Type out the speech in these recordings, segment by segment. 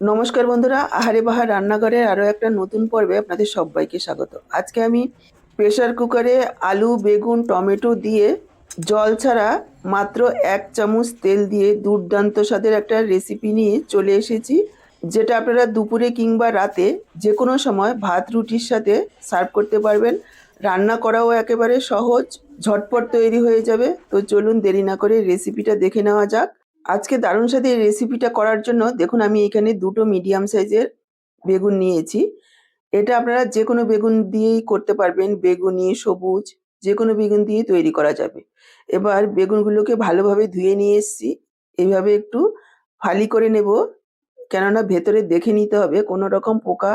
নমস্কার বন্ধুরা, আহারে বাহার রান্নাঘরের আরও একটা নতুন পর্বে আপনাদের সবাইকে স্বাগত। আজকে আমি প্রেশার কুকারে আলু, বেগুন, টমেটো দিয়ে জল ছাড়া মাত্র এক চামচ তেল দিয়ে দুর্দান্ত স্বাদের একটা রেসিপি নিয়ে চলে এসেছি, যেটা আপনারা দুপুরে কিংবা রাতে যে কোনো সময় ভাত, রুটির সাথে সার্ভ করতে পারবেন। রান্না করাও একেবারে সহজ, ঝটপট তৈরি হয়ে যাবে। তো চলুন দেরি না করে রেসিপিটা দেখে নেওয়া যাক। আজকে দারুণ সাথে এই রেসিপিটা করার জন্য দেখুন আমি এখানে দুটো মিডিয়াম সাইজের বেগুন নিয়েছি। এটা আপনারা যে কোনো বেগুন দিয়েই করতে পারবেন, বেগুনি, সবুজ যে কোনো বেগুন দিয়ে তৈরি করা যাবে। এবার বেগুনগুলোকে ভালোভাবে ধুয়ে নিয়ে এসেছি। এইভাবে একটু ফালি করে নেব, কেননা ভেতরে দেখে নিতে হবে কোনো রকম পোকা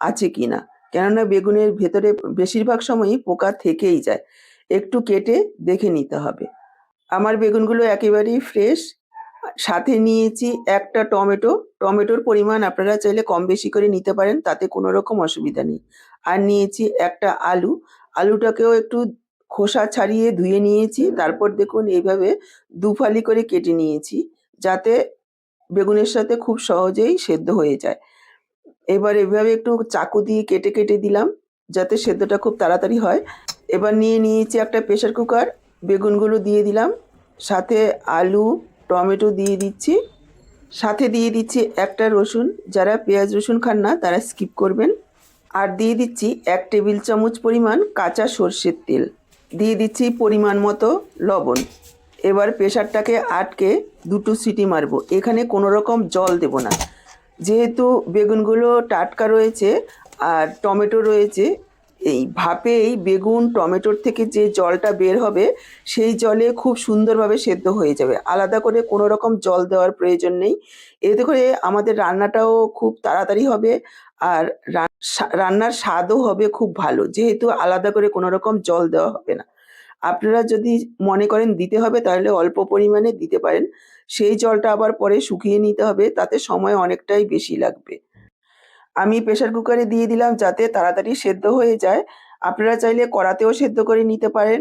আছে কি না। কেননা বেগুনের ভেতরে বেশিরভাগ সময়ই পোকা থেকেই যায়। একটু কেটে দেখে নিতে হবে। আমার বেগুনগুলো একেবারেই ফ্রেশ সাথে নিয়েছি একটা টমেটো। টমেটোর পরিমাণ আপনারা চাইলে কম বেশি করে নিতে পারেন, তাতে কোনো রকম অসুবিধা নেই। আর নিয়েছি একটা আলু। আলুটাকেও একটু খোসা ছাড়িয়ে ধুয়ে নিয়েছি, তারপর দেখুন এইভাবে দুফালি করে কেটে নিয়েছি, যাতে বেগুনের সাথে খুব সহজেই সেদ্ধ হয়ে যায়। এবার এভাবে একটু চাকু দিয়ে কেটে কেটে দিলাম, যাতে সেদ্ধটা খুব তাড়াতাড়ি হয়। এবার নিয়ে নিয়েছি একটা প্রেসার কুকার, বেগুনগুলো দিয়ে দিলাম। সাথে আলু টমেটো দিয়ে দিচ্ছি। সাথে দিয়ে দিচ্ছি একটা রসুন। যারা পেঁয়াজ রসুন খান না, তারা স্কিপ করবেন। আর দিয়ে দিচ্ছি এক টেবিল চামচ পরিমাণ কাঁচা সর্ষের তেল। দিয়ে দিচ্ছি পরিমাণ মতো লবণ। এবার প্রেশারটাকে আটকে দুটো সিটি মারবো। এখানে কোনো রকম জল দেব না। যেহেতু বেগুনগুলো টাটকা রয়েছে আর টমেটো রয়েছে এই ভাপে এই বেগুন, টমেটোর থেকে যে জলটা বের হবে, সেই জলে খুব সুন্দরভাবে সেদ্ধ হয়ে যাবে। আলাদা করে কোনো রকম জল দেওয়ার প্রয়োজন নেই। এতে করে আমাদের রান্নাটাও খুব তাড়াতাড়ি হবে আর রান্নার স্বাদও হবে খুব ভালো। যেহেতু আলাদা করে কোনো রকম জল দেওয়া হবে না। আপনারা যদি মনে করেন দিতে হবে, তাহলে অল্প পরিমাণে দিতে পারেন। সেই জলটা আবার পরে শুকিয়ে নিতে হবে, তাতে সময় অনেকটাই বেশি লাগবে। আমি প্রেশার কুকারে দিয়ে দিলাম যাতে তাড়াতাড়ি সেদ্ধ হয়ে যায়। আপনারা চাইলে কড়াতেও সেদ্ধ করে নিতে পারেন।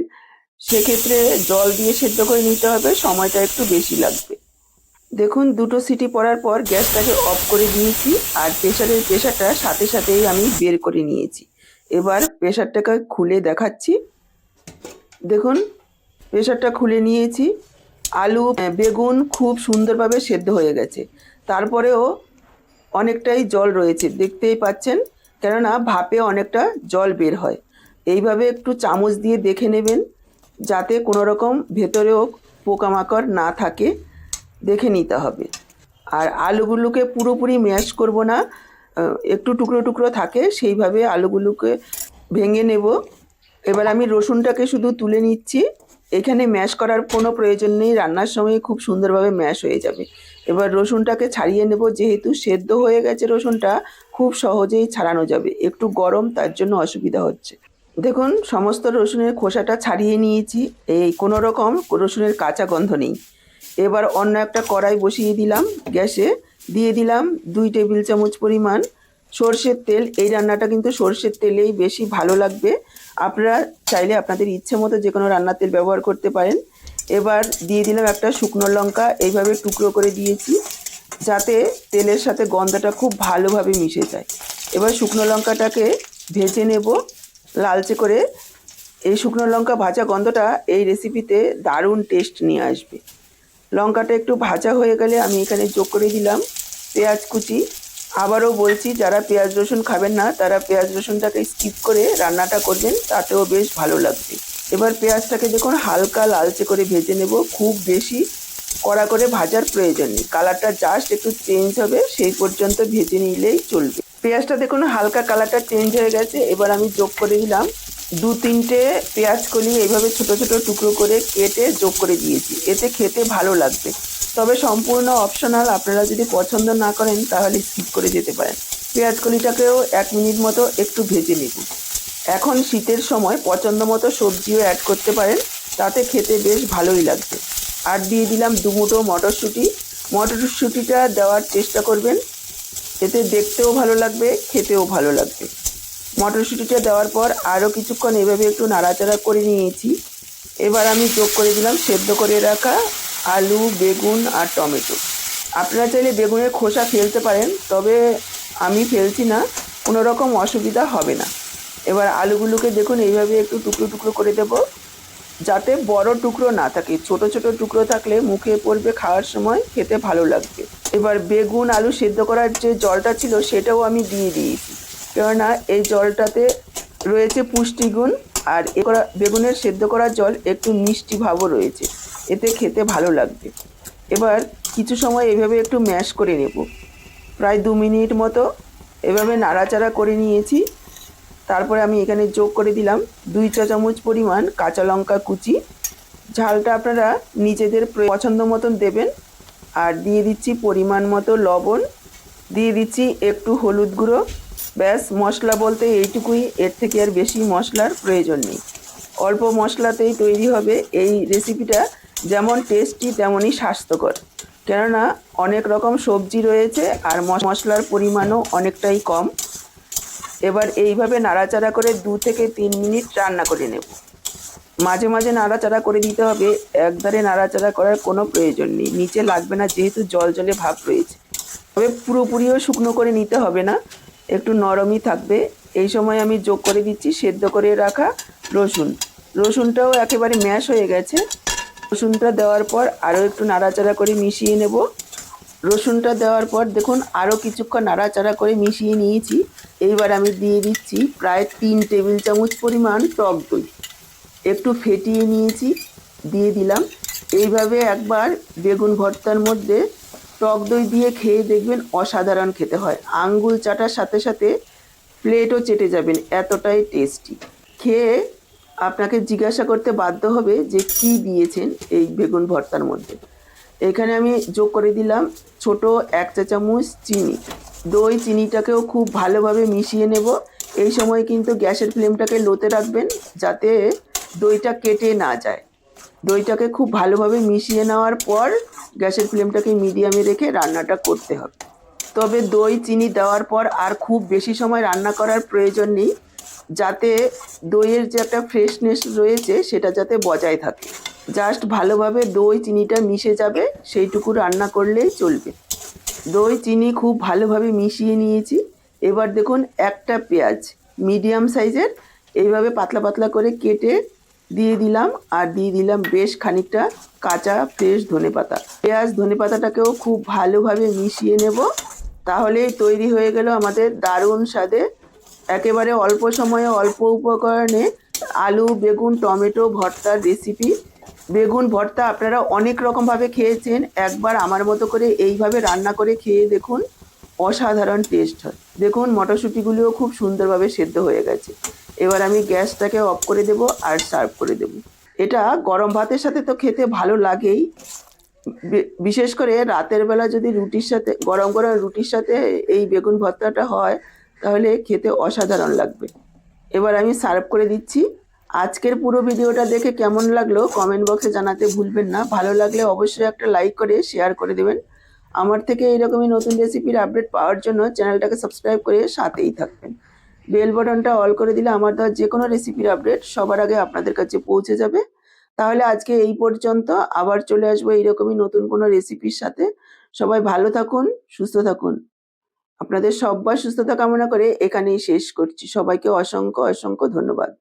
সেক্ষেত্রে জল দিয়ে সেদ্ধ করে নিতে হবে, সময়টা একটু বেশি লাগবে। দেখুন, দুটো সিটি পড়ার পর গ্যাসটাকে অফ করে দিয়েছি আর প্রেশারের প্রেসারটা সাথে সাথেই আমি বের করে নিয়েছি। এবার প্রেশারটাকে খুলে দেখাচ্ছি। দেখুন প্রেশারটা খুলে নিয়েছি। আলু বেগুন খুব সুন্দরভাবে সেদ্ধ হয়ে গেছে। তারপরেও অনেকটাই জল রয়েছে, দেখতেই পাচ্ছেন? কেননা ভাপে অনেকটা জল বের হয়। এইভাবে একটু চামচ দিয়ে দেখে নেবেন, যাতে কোনো রকম ভেতরেও পোকামাকড় না থাকে, দেখে নিতে হবে। আর আলুগুলোকে পুরোপুরি ম্যাশ করব না একটু টুকরো টুকরো থাকে, সেইভাবে আলুগুলোকে ভেঙে নেব। এবার আমি রসুনটাকে শুধু তুলে নিচ্ছি। এখানে ম্যাশ করার কোনো প্রয়োজন নেই, রান্নার সময় খুব সুন্দরভাবে ম্যাশ হয়ে যাবে। এবার রসুনটাকে ছাড়িয়ে নেব। যেহেতু সেদ্ধ হয়ে গেছে রসুনটা, খুব সহজেই ছাড়ানো যাবে। একটু গরম, তার জন্য অসুবিধা হচ্ছে। দেখুন, সমস্ত রসুনের খোসাটা ছাড়িয়ে নিয়েছি। এই কোনো রকম রসুনের কাঁচা গন্ধ নেই। এবার অন্য একটা কড়াই বসিয়ে দিলাম গ্যাসে। দিয়ে দিলাম দুই টেবিল চামচ পরিমাণ সর্ষের তেল। এই রান্নাটা কিন্তু সর্ষের তেলেই বেশি ভালো লাগবে। আপনারা চাইলে আপনাদের ইচ্ছে মতো যে কোনো রান্নার তেল ব্যবহার করতে পারেন। এবার দিয়ে দিলাম একটা শুকনো লঙ্কা, এইভাবে টুকরো করে দিয়েছি, যাতে তেলের সাথে গন্ধটা খুব ভালোভাবে মিশে যায়। এবার শুকনো লঙ্কাটাকে ভেজে নেব, লালচে করে। এই শুকনো লঙ্কা ভাজা গন্ধটা এই রেসিপিতে দারুণ টেস্ট নিয়ে আসবে। লঙ্কাটা একটু ভাজা হয়ে গেলে আমি এখানে যোগ করে দিলাম পেঁয়াজ কুচি। আবারও বলছি, যারা পেঁয়াজ রসুন খাবেন না, তারা পেঁয়াজ রসুনটাকে স্কিপ করে রান্নাটা করবেন, তাতেও বেশ ভালো লাগবে। এবার পেঁয়াজটাকে দেখুন হালকা লালচে করে ভেজে নেব। খুব বেশি কড়া করে ভাজার প্রয়োজন নেই। কালারটা জাস্ট একটু চেঞ্জ হবে, সেই পর্যন্ত ভেজে নিলেই চলবে। পেঁয়াজটা দেখুন হালকা কালারটা চেঞ্জ হয়ে গেছে। এবার আমি যোগ করে দিলাম দু তিনটে পেঁয়াজ কলি। এইভাবে ছোট ছোট টুকরো করে কেটে যোগ করে দিয়েছি। এতে খেতে ভালো লাগবে। তবে সম্পূর্ণ অপশনাল আপনারা যদি পছন্দ না করেন, তাহলে স্কিপ করে যেতে পারেন। পেঁয়াজ কলিটাকেও এক মিনিট মতো একটু ভেজে নেব। এখন শীতের সময় পছন্দ মতো সবজিও অ্যাড করতে পারেন, তাতে খেতে বেশ ভালোই লাগবে। আর দিয়ে দিলাম দুমুটো মটরশুঁটি। মটরশুঁটিটা দেওয়ার চেষ্টা করবেন, এতে দেখতেও ভালো লাগবে, খেতেও ভালো লাগবে। মটরশুঁটিটা দেওয়ার পর আরও কিছুক্ষণ এভাবে একটু নাড়াচাড়া করে নিয়েছি। এবার আমি যোগ করে দিলাম সেদ্ধ করে রাখা আলু, বেগুন আর টমেটো। আপনারা চাইলে বেগুনের খোসা ফেলতে পারেন, তবে আমি ফেলছি না, কোনো রকম অসুবিধা হবে না। এবার আলুগুলোকে দেখুন, এইভাবে একটু টুকরো টুকরো করে দেবো। যাতে বড় টুকরো না থাকে, ছোট ছোট টুকরো থাকলে মুখে পড়বে খাওয়ার সময়, খেতে ভালো লাগবে। এবার বেগুন আলু সেদ্ধ করার যে জলটা ছিল, সেটাও আমি দিয়ে দিয়েছি। কেননা এই জলটাতে রয়েছে পুষ্টিগুণ, আর এ করা বেগুনের সেদ্ধ করা জল একটু মিষ্টি ভাবও রয়েছে। এতে খেতে ভালো লাগবে। এবার কিছু সময় এভাবে একটু ম্যাশ করে নেব। প্রায় দু মিনিট মতো এভাবে নাড়াচাড়া করে নিয়েছি। তারপরে আমি এখানে যোগ করে দিলাম দুই চা চামচ পরিমাণ কাঁচা লঙ্কা কুচি। ঝালটা আপনারা নিজেদের পছন্দ মতন দেবেন। আর দিয়ে দিচ্ছি পরিমাণ মতো লবণ। দিয়ে দিচ্ছি একটু হলুদ গুঁড়ো। ব্যাস, মশলা বলতে এইটুকুই। এর থেকে আর বেশি মশলার প্রয়োজন নেই। অল্প মশলাতেই তৈরি হবে এই রেসিপিটা। যেমন টেস্টি, তেমনই স্বাস্থ্যকর। কেননা, অনেক রকম সবজি রয়েছে আর মশ- মশলার পরিমাণও অনেকটাই কম। এবার এইভাবে নাড়াচাড়া করে দু থেকে তিন মিনিট রান্না করে নেব। মাঝে মাঝে নাড়াচাড়া করে দিতে হবে একবারে নাড়াচাড়া করার কোনো প্রয়োজন নেই। নিচে লাগবে না, যেহেতু জল জলে ভাব রয়েছে। তবে পুরোপুরিও শুকনো করে নিতে হবে না, একটু নরমই থাকবে। এই সময় আমি যোগ করে দিচ্ছি, সেদ্ধ করে রাখা রসুন। রসুনটাও একেবারে ম্যাশ হয়ে গেছে। রসুনটা দেওয়ার পর আরও একটু নাড়াচাড়া করে মিশিয়ে নেব। রসুনটা দেওয়ার পর দেখুন আরও কিছুক্ষণ নাড়াচাড়া করে মিশিয়ে নিয়েছি। এইবার আমি দিয়ে দিচ্ছি প্রায় তিন টেবিল চামচ পরিমাণ টক দই। একটু ফেটিয়ে নিয়েছি, দিয়ে দিলাম। এইভাবে একবার বেগুন ভর্তার মধ্যে টক দই দিয়ে খেয়ে দেখবেন অসাধারণ খেতে হয়। আঙ্গুল চাটার সাথে সাথে প্লেটও চেটে যাবেন, এতটাই টেস্টি। খেয়ে আপনাকে জিজ্ঞাসা করতে বাধ্য হবে যে কি দিয়েছেন এই বেগুন ভর্তার মধ্যে। এখানে আমি যোগ করে দিলাম ছোট এক চা চামচ চিনি। দই চিনিটাকেও খুব ভালোভাবে মিশিয়ে নেব। এই সময় কিন্তু গ্যাসের ফ্লেমটাকে লোতে রাখবেন যাতে দইটা কেটে না যায়। দইটাকে খুব ভালোভাবে মিশিয়ে নেওয়ার পর গ্যাসের ফ্লেমটাকে মিডিয়ামে রেখে রান্নাটা করতে হবে। তবে দই চিনি দেওয়ার পর আর খুব বেশি সময় রান্না করার প্রয়োজন নেই, যাতে দইয়ের যে একটা ফ্রেশনেস রয়েছে সেটা যাতে বজায় থাকে। জাস্ট ভালোভাবে দই চিনিটা মিশে যাবে, সেইটুকু রান্না করলেই চলবে। দই, চিনি খুব ভালোভাবে মিশিয়ে নিয়েছি। এবার দেখুন, একটা পেঁয়াজ, মিডিয়াম সাইজের, এইভাবে পাতলা পাতলা করে কেটে দিয়ে দিলাম, আর দিয়ে দিলাম বেশ খানিকটা কাঁচা ফ্রেশ ধনেপাতা। পেঁয়াজ, ধনেপাতাটাকেও খুব ভালোভাবে মিশিয়ে নেব, তাহলেই তৈরি হয়ে গেল আমাদের দারুণ স্বাদে। একেবারে অল্প সময়ে, অল্প উপকরণে আলু, বেগুন, টমেটো, ভর্তার রেসিপি বেগুন, ভর্তা আপনারা অনেক রকমভাবে খেয়েছেন। একবার আমার মতো করে এইভাবে রান্না করে খেয়ে দেখুন, অসাধারণ টেস্ট হয়। দেখুন, মটরশুঁটিগুলিও খুব সুন্দরভাবে সেদ্ধ হয়ে গেছে। এবার আমি গ্যাসটাকে অফ করে দেব আর সার্ভ করে দেব। এটা গরম ভাতের সাথে তো খেতে ভালো লাগেই। বিশেষ করে রাতের বেলা যদি রুটির সাথে, গরম গরম রুটির সাথে এই বেগুন, ভর্তাটা হয়, তাহলে খেতে অসাধারণ লাগবে। এবার আমি সার্ভ করে দিচ্ছি। আজকের পুরো ভিডিওটা দেখে কেমন লাগল কমেন্ট বক্সে জানাতে ভুলবেন না। ভালো লাগলে অবশ্যই একটা লাইক করে শেয়ার করে দেবেন। আমার থেকে এইরকমই নতুন রেসিপির আপডেট পাওয়ার জন্য চ্যানেলটাকে সাবস্ক্রাইব করে সাথেই থাকবেন। বেল বাটনটা অল করে দিলে আমার দেওয়া যে কোনো রেসিপির আপডেট সবার আগে আপনাদের কাছে পৌঁছে যাবে। তাহলে আজকে এই পর্যন্ত, আবার চলে আসব এইরকমই নতুন কোনো রেসিপির সাথে। সবাই ভালো থাকুন, সুস্থ থাকুন। আপনাদের সব্বার সুস্থতা কামনা করে এখানেই শেষ করছি। সবাইকে অসংখ্য অসংখ্য ধন্যবাদ।